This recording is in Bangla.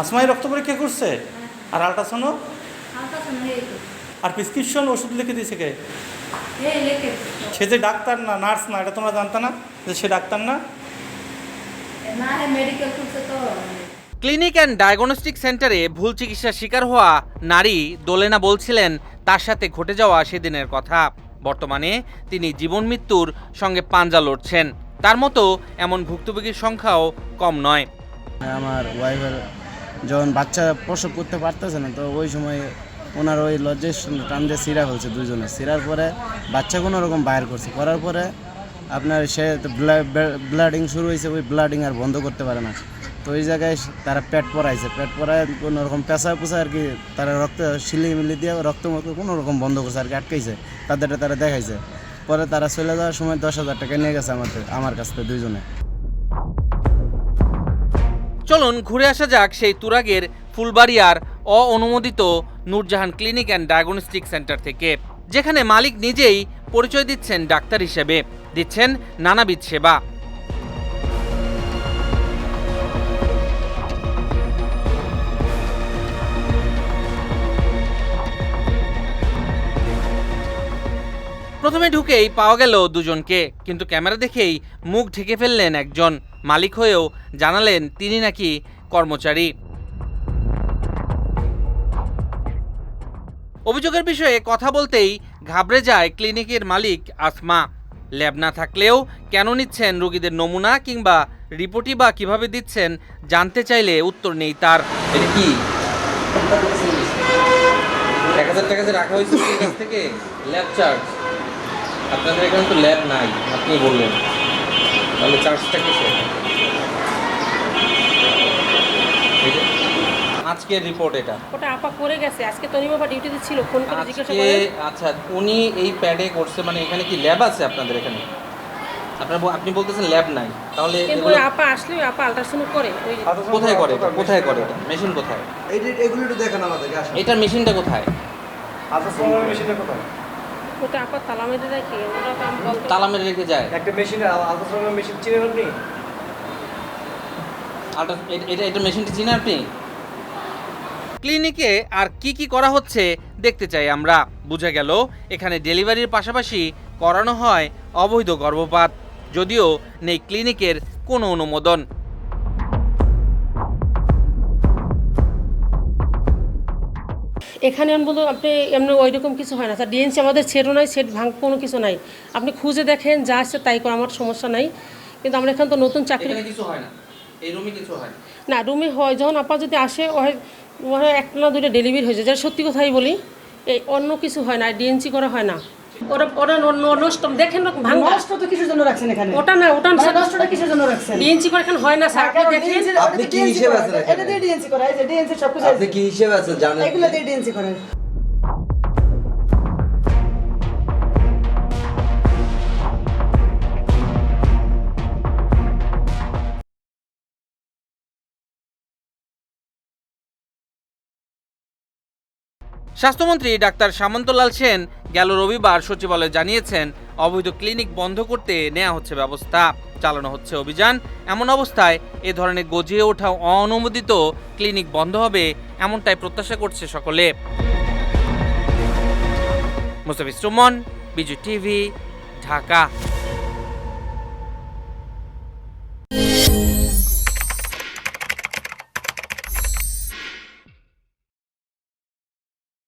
আসমাই রক্ত পরীক্ষা করছে? আর আল্ট্রাসাউন্ডও আলট্রাসাউন্ড আর প্রেসক্রিপশন ওষুধ লিখে দিয়েছে কে? সে যে ডাক্তার না নার্স না এটা তোমরা জানতে না যে সে ডাক্তার না? না মেডিকেল খুলছে তো। ক্লিনিক অ্যান্ড ডায়াগনস্টিক সেন্টারে ভুল চিকিৎসার শিকার হওয়া নারী দোলেনা বলছিলেন তার সাথে ঘটে যাওয়া সেদিনের কথা। বর্তমানে তিনি জীবন মৃত্যুর সঙ্গে পাঞ্জা লড়ছেন। তার মতো এমন ভুক্তভোগীর সংখ্যাও কম নয়। আমার ওয়াইফের যখন বাচ্চা প্রসব করতে পারতেছে না, তো ওই সময় ওনার ওই লজ্জের টান দিয়ে সিরা হয়েছে দুজনে সিরার পরে বাচ্চা কোনো রকম বাইর করছে। করার পরে আপনার সে ব্লাডিং শুরু হয়েছে, ওই ব্লাডিং আর বন্ধ করতে পারে না। তো ওই জায়গায় তারা পেট পরাইছে। পেট পরায় কোনো রকম পেশা পোষা আর কি তারা রক্ত শিলি মিলি দিয়ে রক্ত মতো কোনো রকম বন্ধ করছে আর কি, আটকাইছে। তাদেরটা তারা দেখাইছে। পরে তারা চলে যাওয়ার সময় দশ হাজার টাকা নিয়ে গেছে আমাদের আমার কাছ থেকে দুইজনে। চলুন ঘুরে আসা যাক সেই তুরাগের ফুলবাড়িয়ার অনুমোদিত Nurjahan clinic and diagnostic centre থেকে, যেখানে মালিক নিজেই পরিচয় দিচ্ছেন ডাক্তার হিসেবে, দিচ্ছেন নানাবিধ সেবা। প্রথমে ঢুকেই পাওয়া গেল দুজনকে, কিন্তু ক্যামেরা দেখেই মুখ ঢেকে ফেললেন একজন। মালিক হয়েও জানালেন তিনি নাকি কর্মচারী। অভিযোগের বিষয়ে কথা বলতেই ঘাবড়ে যায় ক্লিনিকের মালিক আসমা। ল্যাব না থাকলেও কেন নিচ্ছেন রোগীদের নমুনা কিংবা রিপোর্টই বা কীভাবে দিচ্ছেন জানতে চাইলে উত্তর নেই তার। কি? এক হাজার টাকা রাখা হয়েছে থেকে? Lab charge. আপনাদের এখানে তো ল্যাব নাই আপনি বললেন। তাহলে চার্জটা কিসে আজকের রিপোর্ট এটা। ওটা আপা করে গেছে আজকে তনি বাবা ডিউটিতে ছিল ফোন করে জিজ্ঞাসা করে। আচ্ছা উনি এই প্যাডে করছে মানে এখানে কি ল্যাব আছে আপনাদের এখানে? আপনার আপনি বলতেছেন ল্যাব নাই তাহলে কিন্তু এগুলো আপা আসলে ওই আপা আলট্রাসাউন্ড করে ওই কোথায় করে এটা? কোথায় করে এটা? মেশিন কোথায়? এই- এগুলো একটু দেখান আমাদেরকে এটার মেশিনটা কোথায়? মেশিনটা কোথায়? ওটা আপা তালা মেরে রাখে ওটা তো আমি বলতে তালা মেরে রেখে যায়। একটা মেশিন আলট্রাসাউন্ড মেশিন চিনেন আপনি? আলট্রা এটা- এটা এটা মেশিনটা চিনে আপনি? ক্লিনিকে আর কি কি করা হচ্ছে দেখতে চাই আমরা। বুঝে গেল এখানে ডেলিভারির পাশাপাশি করানো হয় অবৈধ গর্ভপাত যদিও নেই ক্লিনিকের কোনো অনুমোদন। এখানে আমি বলব আপনি এমনি ওই রকম কিছু হয় না। স্যার ডিএনসি আমাদের সেটও নাই সেট ভাঙ কোনো কিছু নাই। আপনি খুঁজে দেখেন যা আছে তাই করে আমার সমস্যা নাই। কিন্তু আমরা এখানে তো নতুন চাকরি কিছু হয় না। এই রুমে কিছু হয় না। রুমে হয়। যখন আপা যদি আসে হয় এক না দুটো ডেলিভারি হয়ে যায়। যেটা সত্যি কথাই বলি এই অন্য কিছু হয় না ডিএনসি করা হয় না। ওরা ওরা ন- ন- নষ্ট দেখেন না ভাঙা। নষ্ট তো কিসের জন্য রাখছেন এখানে? ওটা না ওটা মানে নষ্টটা কিসের জন্য রাখছেন? ডিএনসি করে এখন হয় না স্যার আপনি দেখেন। আপনি কি হিসেবে আছেন এটা দিয়ে ডিএনসি করা এই যে ডিএনসি সব কিছু আপনি কি হিসেবে আছেন? জানেন এগুলো দিয়ে ডিএনসি করে স্বাস্থ্যমন্ত্রী ডাক্তার সামন্তলাল সেন গেল রবিবার সচিবালয়ে জানিয়েছেন, অবৈধ ক্লিনিক বন্ধ করতে নেওয়া হচ্ছে ব্যবস্থা, চালানো হচ্ছে অভিযান। এমন অবস্থায় এ ধরনের গজিয়ে ওঠা অননুমোদিত ক্লিনিক বন্ধ হবে এমনটাই প্রত্যাশা করছে সকলে। মুস্তাফিজ সুমন বিজু টিভি, ঢাকা।